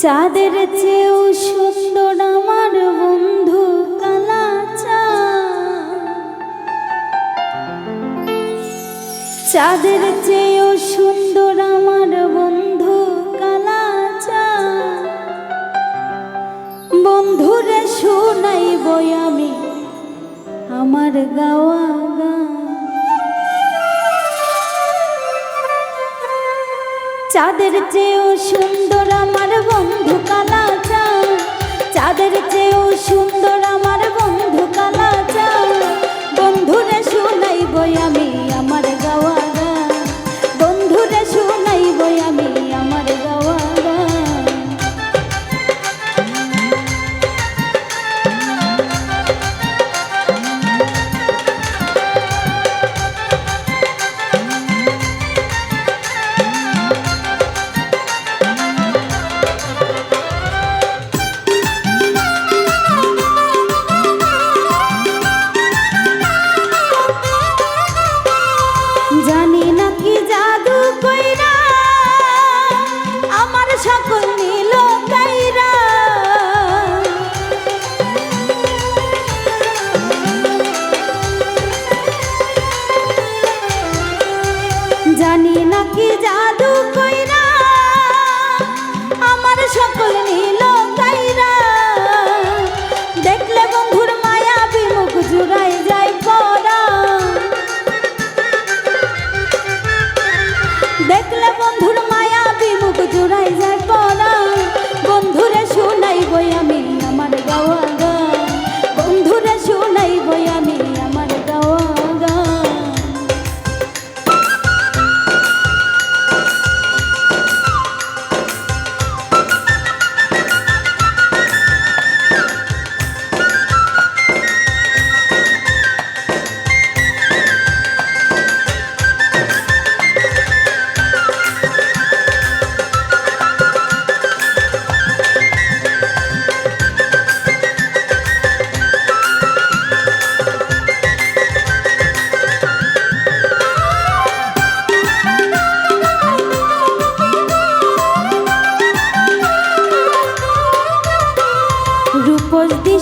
চাঁদের চেয়েও সুন্দর আমার বন্ধু কালা চাঁদ। চাঁদের চেয়েও সুন্দর আমার বন্ধু কালা। বন্ধুরে শুনাইব আমি আমার গাওয়া গান চাঁদের চেয়েও সুন্দর আমার বন্ধু কালা চাঁদ চাঁদের চেয়েও সুন্দর আমার বন্ধু কালা চাঁদ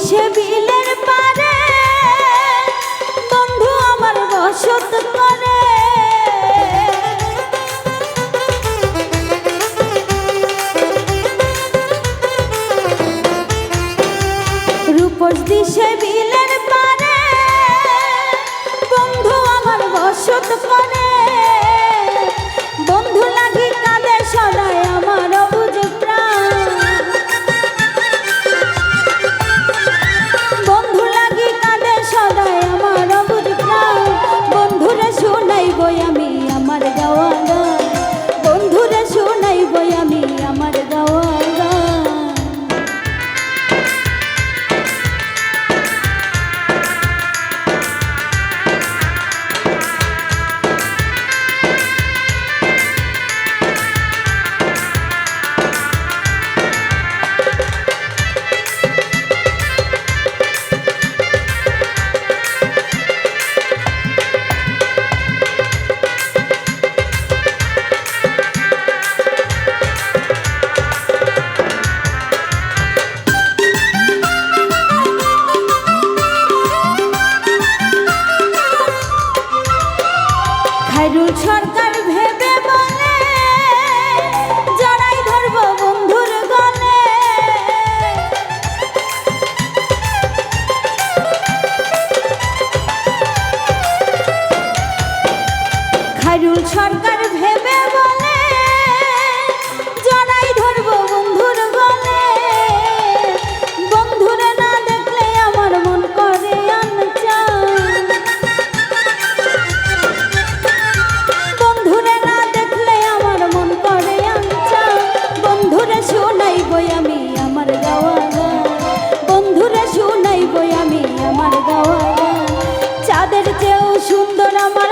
দিশে বিলের পারে। বন্ধু আমার বসত করে। রূপস দিশে বিলের পারে। বন্ধু আমার বসত করে। বন্ধু সরকার ভেবে বলে, জড়াই ধরব বন্ধুর গলে বন্ধুরে না দেখলে আমার মন করে বন্ধুরে না দেখলে আমার মন করে বন্ধুরে শুনাই বই আমি আমার গাওয়া বন্ধুরে শুনাই বই আমি আমার গাওয়া চাঁদের চেয়েও সুন্দর আমার